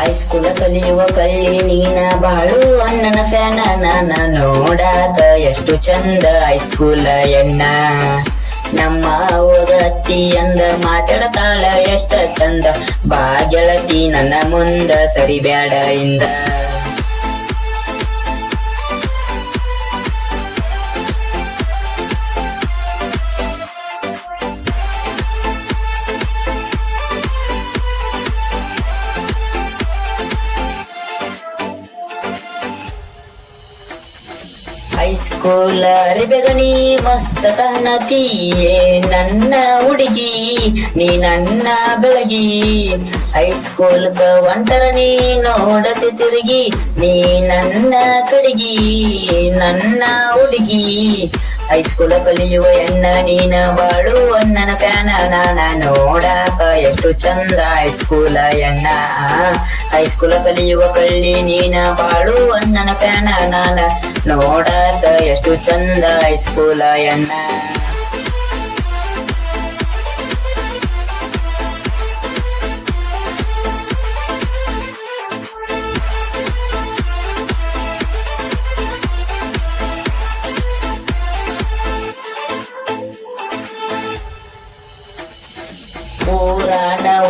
ಹೈಸ್ಕೂಲ ಕಲಿಯುವ ಕಲ್ಲಿ ನೀನ ಬಾಳು ಅಣ್ಣನ ಫ್ಯಾನ ನಾನ ನೋಡಾಕ ಎಷ್ಟು ಚಂದ ಹೈಸ್ಕೂಲ ಎಣ್ಣ ನಮ್ಮ ಅವಗ ಅತ್ತಿ ಅಂದ ಮಾತಾಡತಾಳ, ಎಷ್ಟ ಚಂದ. ಬಾ ಗೆಳತಿ, ನನ್ನ ಮುಂದ ಸರಿಬ್ಯಾಡ ಇಂದ. ಹೈಸ್ಕೂಲ್ ಅರಿಬೆಗನಿ ಮಸ್ತಕ ನದಿಯೇ, ನನ್ನ ಹುಡುಗಿ, ನೀ ನನ್ನ ಬೆಳಗಿ. ಹೈಸ್ಕೂಲ್ ಒಂಟರ ನೀ ನೋಡತಿ ತಿರುಗಿ, ನೀ ನನ್ನ ಕಡಿಗಿ, ನನ್ನ ಹುಡುಗಿ. ಹೈಸ್ಕೂಲ ಕಲಿಯುವ ಎಣ್ಣ ನೀನ ಬಾಳು ಅಣ್ಣನ ಫ್ಯಾನ, ನಾನ ನೋಡಾಕ ಎಷ್ಟು ಚಂದ ಹೈಸ್ಕೂಲ ಎಣ್ಣ ಹೈಸ್ಕೂಲ ಕಲಿಯುವ ಕಳ್ಳಿ, ನೀನ ಬಾಳು ಅಣ್ಣನ ಫ್ಯಾನ, ನಾನ ನೋಡಾಕ ಎಷ್ಟು ಚಂದ ಹೈಸ್ಕೂಲ ಎಣ್ಣ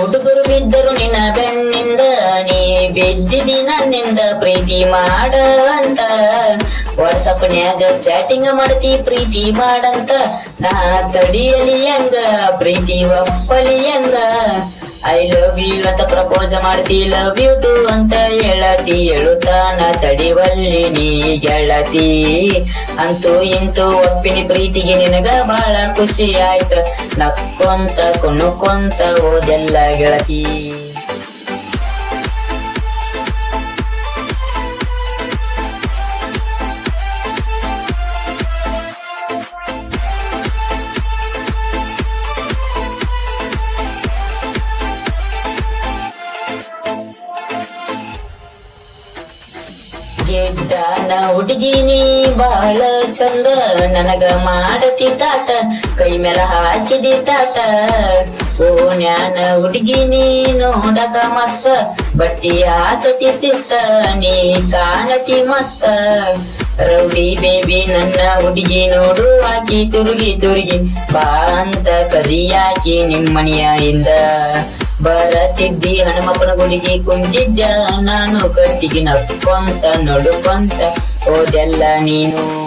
ಹುಡುಗರು ಬಿದ್ದರು ನಿನ್ನ ಬೆನ್ನಿಂದ, ನೀ ಬಿದ್ದಿದಿ ನನ್ನಿಂದ, ಪ್ರೀತಿ ಮಾಡ ಅಂತ ವಾಟ್ಸಪ್ನ್ಯಾಗ ಚಾಟಿಂಗ್ ಮಾಡತಿ, ಪ್ರೀತಿ ಮಾಡಂತ. ನಾ ತಡಿಯಲಿ ಹೆಂಗ, ಪ್ರೀತಿ ಒಪ್ಪಲಿ ಹೆಂಗ. ಐ ಲವ್ ಯು ಅಂತ ಪ್ರಪೋಸ್ ಮಾಡ್ತಿ ಲವ್ ಯು ಟು ಅಂತ ಹೇಳತಿ. ಹೇಳುತ್ತಾನ ತಡಿವಲ್ಲಿ ನೀ ಗೆಳತಿ. ಅಂತೂ ಇಂತೂ ಒಪ್ಪಿನಿ ಪ್ರೀತಿಗೆ ನಿನಗ ಬಹಳ ಖುಷಿ ಆಯ್ತ. ನಕ್ಕೊಂತ, ಕುಣುಕೊಂತ ಓದೆಲ್ಲ ಗೆಳತಿ. ಗೆಡ್ಡನ ಹುಡುಗಿನಿ ಬಹಳ ಚಂದ. ನನಗ ಮಾಡತಿ ತಾಟ ಕೈ ಮೇಲ ಹಾಕಿದಿ ತಾಟ ಓ ನ್ಯಾನ ಹುಡುಗಿನಿ ನೋಡಕ ಮಸ್ತ. ಬಟ್ಟಿ ಹಾಕತಿ ಶಿಸ್ತ, ನೀ ಕಾಣತಿ ಮಸ್ತ. ರೌಡಿ ಬೇಬಿ ನನ್ನ ಹುಡುಗಿ ನೋಡು, ಆಕಿ ತುರುಗಿ ತುರುಗಿ. ಬಾ ಅಂತ ಕರಿಯಾಕಿ ನಿಮ್ಮನೆಯ ಇಂದ ಬರತಿದ್ದಿ ಹನುಮಪ್ಪನ ಗುಡಿಗೆ ಕುಂತಿದ್ದ. ನಾನು ಕಟ್ಟಿಗೆ ನಕ್ಕೊಂತ ನಡುಕೊಂತ ಹೋದೆಲ್ಲ ನೀನು.